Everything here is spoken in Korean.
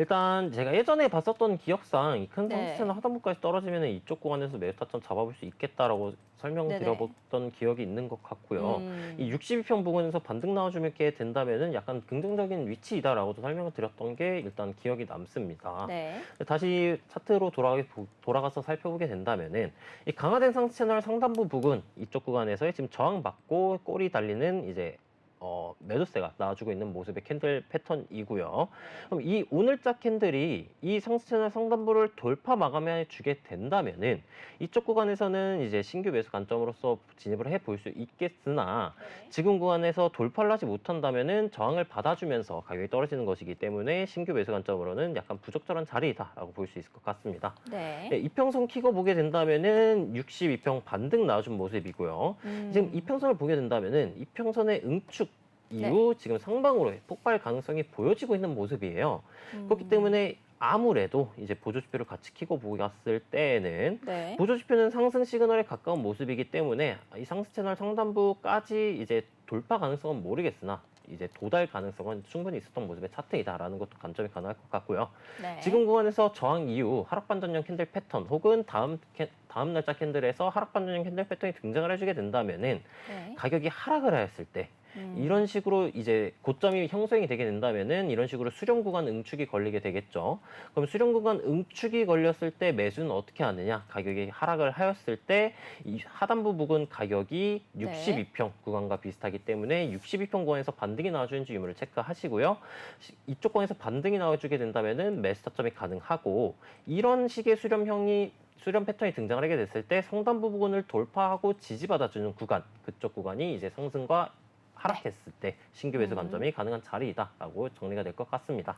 일단 제가 예전에 봤었던 기억상 이 큰 네. 상승세는 하단부까지 떨어지면 이쪽 구간에서 매수 타점 잡아볼 수 있겠다라고. 설명드려봤던 기억이 있는 것 같고요. 음. 이 62평 부근에서 반등 나와주게 된다면은 약간 긍정적인 위치이다라고도 설명을 드렸던 게 일단 기억이 남습니다. 네. 다시 차트로 돌아가, 돌아가서 살펴보게 된다면은 이 강화된 상승 채널 상단부 부근 이쪽 구간에서의 지금 저항받고 꼬리 달리는 이제 어, 매도세가 나와주고 있는 모습의 캔들 패턴이고요. 그럼 이 오늘자 캔들이 이 상승 채널 상단부를 돌파 마감해 주게 된다면은 이쪽 구간에서는 이제 신규 매수 관점으로서 진입을 해 볼 수 있겠으나 지금 구간에서 돌파를 하지 못한다면은 저항을 받아주면서 가격이 떨어지는 것이기 때문에 신규 매수 관점으로는 약간 부적절한 자리이다라고 볼 수 있을 것 같습니다. 네. 네, 이평선 키고 보게 된다면은 62평 반등 나와준 모습이고요. 음. 지금 이평선을 보게 된다면은 이평선의 응축 이후 지금 상방으로 폭발 가능성이 보여지고 있는 모습이에요. 음. 그렇기 때문에 아무래도 이제 보조지표를 같이 키고 보았을 때에는 네. 보조지표는 상승 시그널에 가까운 모습이기 때문에 이 상승 채널 상단부까지 이제 돌파 가능성은 모르겠으나 이제 도달 가능성은 충분히 있었던 모습의 차트이다라는 것도 관점이 가능할 것 같고요. 네. 지금 구간에서 저항 이후 하락 반전형 캔들 패턴 혹은 다음 캔- 다음 날짜 캔들에서 하락 반전형 캔들 패턴이 등장을 해주게 된다면은 네. 가격이 하락을 하였을 때 음. 이런 식으로 이제 고점이 형성이 되게 된다면은 이런 식으로 수렴 구간 응축이 걸리게 되겠죠. 그럼 수렴 구간 응축이 걸렸을 때 매수는 어떻게 하느냐? 가격이 하락을 하였을 때 이 하단부 부근 가격이 네. 62평 구간과 비슷하기 때문에 62평 구간에서 반등이 나와주는지 유무를 체크하시고요. 시- 이쪽 구간에서 반등이 나와주게 된다면은 매수 타점이 가능하고 이런 식의 수렴형이 수렴 패턴이 등장을 하게 됐을 때 상단부 부분을 돌파하고 지지받아주는 구간 그쪽 구간이 이제 상승과 하락했을 때 신규 매수 음. 관점이 가능한 자리이다라고 정리가 될 것 같습니다.